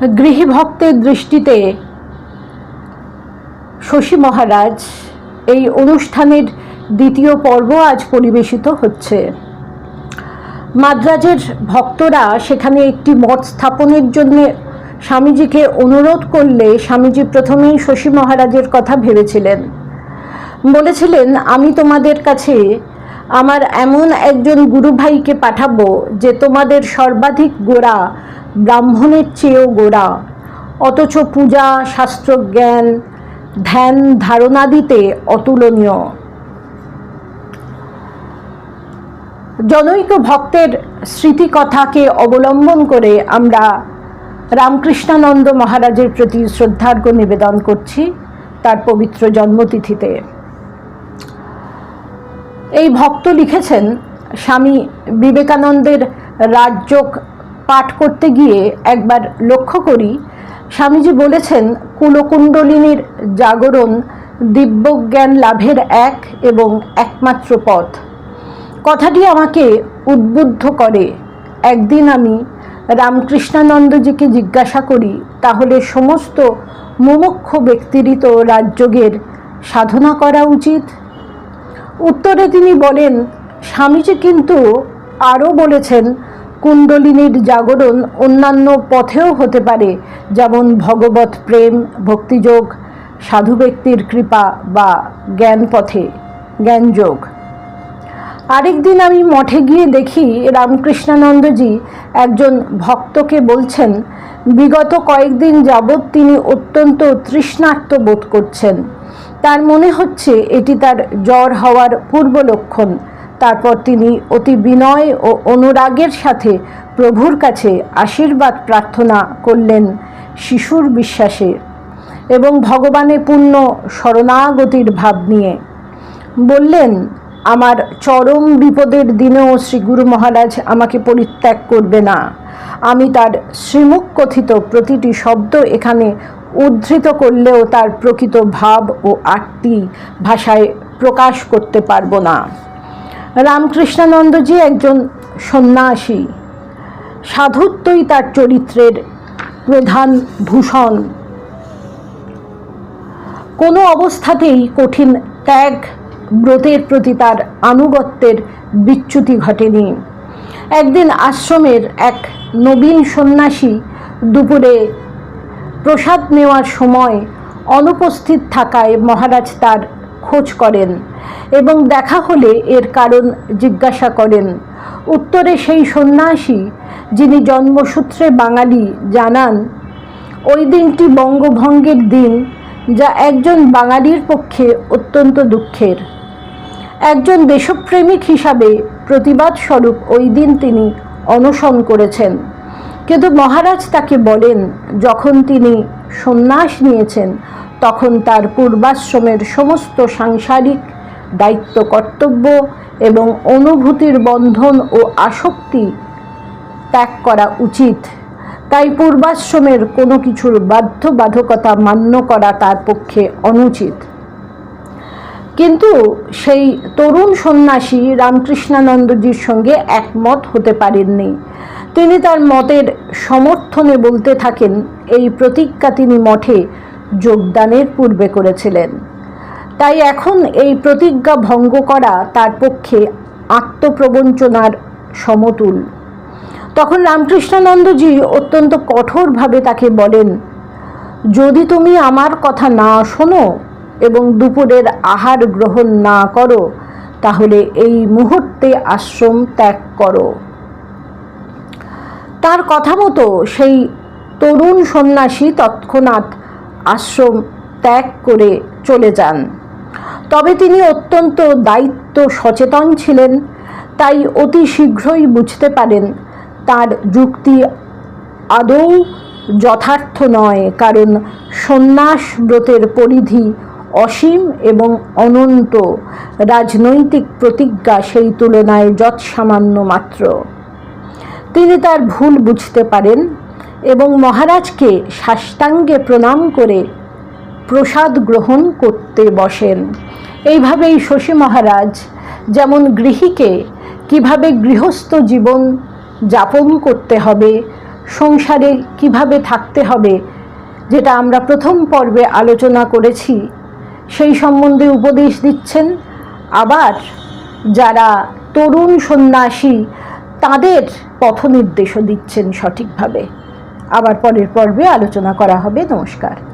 গৃহী ভক্তের দৃষ্টিতে শশী মহারাজ, এই অনুষ্ঠানের দ্বিতীয় পর্ব আজ পরিবেশিত হচ্ছে। মাদ্রাজের ভক্তরা সেখানে একটি মঠ স্থাপনের জন্য স্বামীজিকে অনুরোধ করলে স্বামীজি প্রথমেই শশী মহারাজের কথা ভেবেছিলেন। বলেছিলেন, আমি তোমাদের কাছে আমার এমন একজন গুরু ভাইকে পাঠাবো যে তোমাদের সর্বাধিক গোড়া ব্রাহ্মণের চেয়েও গোড়া। অথচ পূজা, শাস্ত্রজ্ঞান, ধ্যান ধারণাদিতে অতুলনীয়। জনৈক ভক্তের স্মৃতিকথাকে অবলম্বন করে আমরা রামকৃষ্ণানন্দ মহারাজের প্রতি শ্রদ্ধার্ঘ্য নিবেদন করছি তার পবিত্র জন্মতিথিতে। এই ভক্ত লিখেছেন, স্বামী বিবেকানন্দের রাজযোগ পাঠ করতে গিয়ে একবার লক্ষ্য করি, স্বামীজি বলেছেন, কুলকুণ্ডলিনীর জাগরণ দিব্যজ্ঞান লাভের এক এবং একমাত্র পথ। কথাটি আমাকে উদ্বুদ্ধ করে, একদিন আমি রামকৃষ্ণানন্দজিকে জিজ্ঞাসা করি, তাহলে সমস্ত মুমুক্ষ ব্যক্তিরই তো রাজযোগের সাধনা করা উচিত? উত্তরে তিনি বলেন, স্বামীজি কিন্তু আরও বলেছেন কুণ্ডলিনীর জাগরণ অন্যান্য পথেও হতে পারে, যেমন ভগবত প্রেম, ভক্তিযোগ সাধু ব্যক্তির কৃপা বা জ্ঞান পথে জ্ঞানযোগ আরেকদিন আমি মঠে গিয়ে দেখি রামকৃষ্ণানন্দজি একজন ভক্তকে বলছেন, বিগত কয়েকদিন যাবৎ তিনি অত্যন্ত তৃষ্ণার্ত বোধ করছেন। তার মনে হচ্ছে এটি তার জ্বর হওয়ার পূর্ব লক্ষণ তারপর তিনি অতি বিনয় ও অনুরাগের সাথে প্রভুর কাছে আশীর্বাদ প্রার্থনা করলেন শিশুর বিশ্বাসে এবং ভগবানে পূর্ণ শরণাগতির ভাব নিয়ে। বললেন, আমার চরম বিপদের দিনেও শ্রী গুরু মহারাজ আমাকে পরিত্যাগ করবে না। আমি তার শ্রীমুখ কথিত প্রতিটি শব্দ এখানে উদ্ধৃত করলেও তার প্রকৃত ভাব ও আটটি ভাষায় প্রকাশ করতে পারব না। রামকৃষ্ণানন্দজি একজন সন্ন্যাসী। সাধুত্বই তার চরিত্রের প্রধান ভূষণ। কোনো অবস্থাতেই কঠিন ত্যাগ ব্রতের প্রতি তার আনুগত্যের বিচ্যুতি ঘটেনি। একদিন আশ্রমের এক নবীন সন্ন্যাসী দুপুরে প্রসাদ নেওয়ার সময় অনুপস্থিত থাকায় মহারাজ তার করেন এবং দেখা হলে এর কারণ জিজ্ঞাসা করেন। উত্তরে সেই সন্ন্যাসী, যিনি জন্মসূত্রে বাঙালি, জানান, ওই দিনটি বঙ্গভঙ্গের দিন, যা একজন বাঙালির পক্ষে অত্যন্ত দুঃখের। একজন দেশপ্রেমিক হিসাবে প্রতিবাদ স্বরূপ ওই দিন তিনি অনশন করেছেন। কিন্তু মহারাজ তাকে বলেন, যখন তিনি সন্ন্যাস নিয়েছেন তখন তার পূর্বাশ্রমের সমস্ত সাংসারিক দায়িত্ব, কর্তব্য এবং অনুভূতির বন্ধন ও আসক্তি ত্যাগ করা উচিত। তাই পূর্বাশ্রমের কোনো কিছুর বাধ্যবাধকতা মান্য করা তার পক্ষে অনুচিত। কিন্তু সেই তরুণ সন্ন্যাসী রামকৃষ্ণানন্দজির সঙ্গে একমত হতে পারেননি। তিনি তার মতের সমর্থনে বলতে থাকেন, এই প্রতিজ্ঞা তিনি মঠে যোগদানের পূর্বে করেছিলেন। তাই এখন এই প্রতিজ্ঞা ভঙ্গ করা তার পক্ষে আত্মপ্রবঞ্চনার সমতুল। তখন রামকৃষ্ণানন্দজি অত্যন্ত কঠোরভাবে তাকে বলেন, যদি তুমি আমার কথা না শোনো এবং দুপুরের আহার গ্রহণ না করো, তাহলে এই মুহূর্তে আশ্রম ত্যাগ করো। তার কথা মতো সেই তরুণ সন্ন্যাসী তৎক্ষণাৎ আশ্রম ত্যাগ করে চলে যান। তবে তিনি অত্যন্ত দায়িত্ব সচেতন ছিলেন, তাই অতি শীঘ্রই বুঝতে পারেন তার যুক্তি আদৌ যথার্থ নয়, কারণ সন্ন্যাস ব্রতের পরিধি অসীম এবং অনন্ত। রাজনৈতিক প্রতিজ্ঞা সেই তুলনায় যৎসামান্য মাত্র। তিনি তার ভুল বুঝতে পারেন এবং মহারাজকে সাষ্টাঙ্গে প্রণাম করে প্রসাদ গ্রহণ করতে বসেন। এইভাবেই শশী মহারাজ যেমন গৃহীকে কীভাবে গৃহস্থ জীবন যাপন করতে হবে, সংসারে কীভাবে থাকতে হবে, যেটা আমরা প্রথম পর্বে আলোচনা করেছি, সেই সম্বন্ধে উপদেশ দিচ্ছেন। আবার যারা তরুণ সন্ন্যাসী, তাদের পথনির্দেশও দিচ্ছেন সঠিকভাবে। আবার পরের পর্বে আলোচনা করা হবে। নমস্কার।